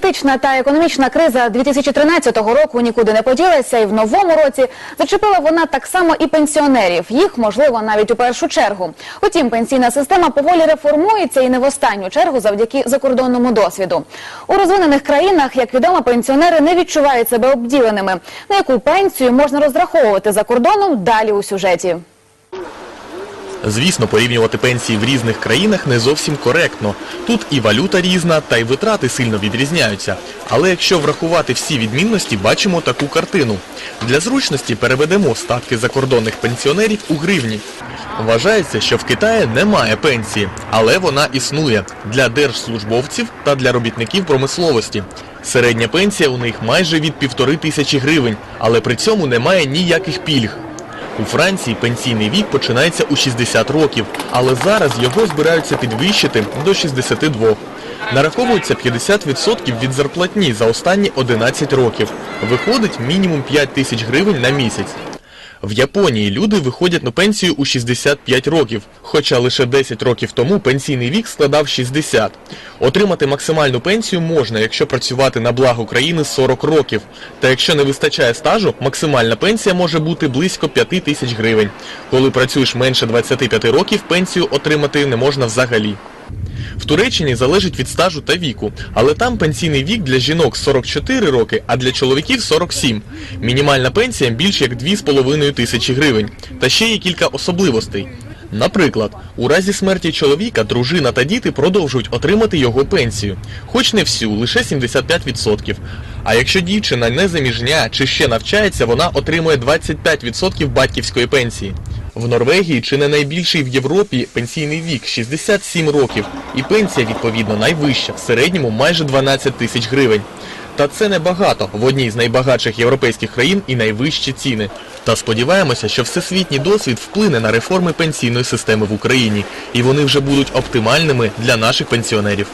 Політична та економічна криза 2013 року нікуди не поділася, і в новому році зачепила вона так само і пенсіонерів. Їх можливо навіть у першу чергу. Утім, пенсійна система поволі реформується і не в останню чергу завдяки закордонному досвіду. У розвинених країнах, як відомо, пенсіонери не відчувають себе обділеними. На яку пенсію можна розраховувати за кордоном? Далі у сюжеті. Звісно, порівнювати пенсії в різних країнах не зовсім коректно. Тут і валюта різна, та й витрати сильно відрізняються. Але якщо врахувати всі відмінності, бачимо таку картину. Для зручності переведемо статки закордонних пенсіонерів у гривні. Вважається, що в Китаї немає пенсії, але вона існує для держслужбовців та для робітників промисловості. Середня пенсія у них майже від півтори тисячі гривень, але при цьому немає ніяких пільг. У Франції пенсійний вік починається у 60 років, але зараз його збираються підвищити до 62. Нараховується 50% від зарплатні за останні 11 років. Виходить мінімум 5 тисяч гривень на місяць. В Японії люди виходять на пенсію у 65 років, хоча лише 10 років тому пенсійний вік складав 60. Отримати максимальну пенсію можна, якщо працювати на благо країни 40 років. Та якщо не вистачає стажу, максимальна пенсія може бути близько 5 тисяч гривень. Коли працюєш менше 25 років, пенсію отримати не можна взагалі. В Туреччині залежить від стажу та віку, але там пенсійний вік для жінок 44 роки, а для чоловіків 47. Мінімальна пенсія більш як 2,5 тисячі гривень. Та ще є кілька особливостей. Наприклад, у разі смерті чоловіка дружина та діти продовжують отримати його пенсію. Хоч не всю, лише 75%. А якщо дівчина не заміжня чи ще навчається, вона отримує 25% батьківської пенсії. В Норвегії чи не найбільший в Європі пенсійний вік 67 років, і пенсія відповідно найвища, в середньому майже 12 тисяч гривень. Та це небагато в одній з найбагатших європейських країн і найвищі ціни. Та сподіваємося, що всесвітній досвід вплине на реформи пенсійної системи в Україні, і вони вже будуть оптимальними для наших пенсіонерів.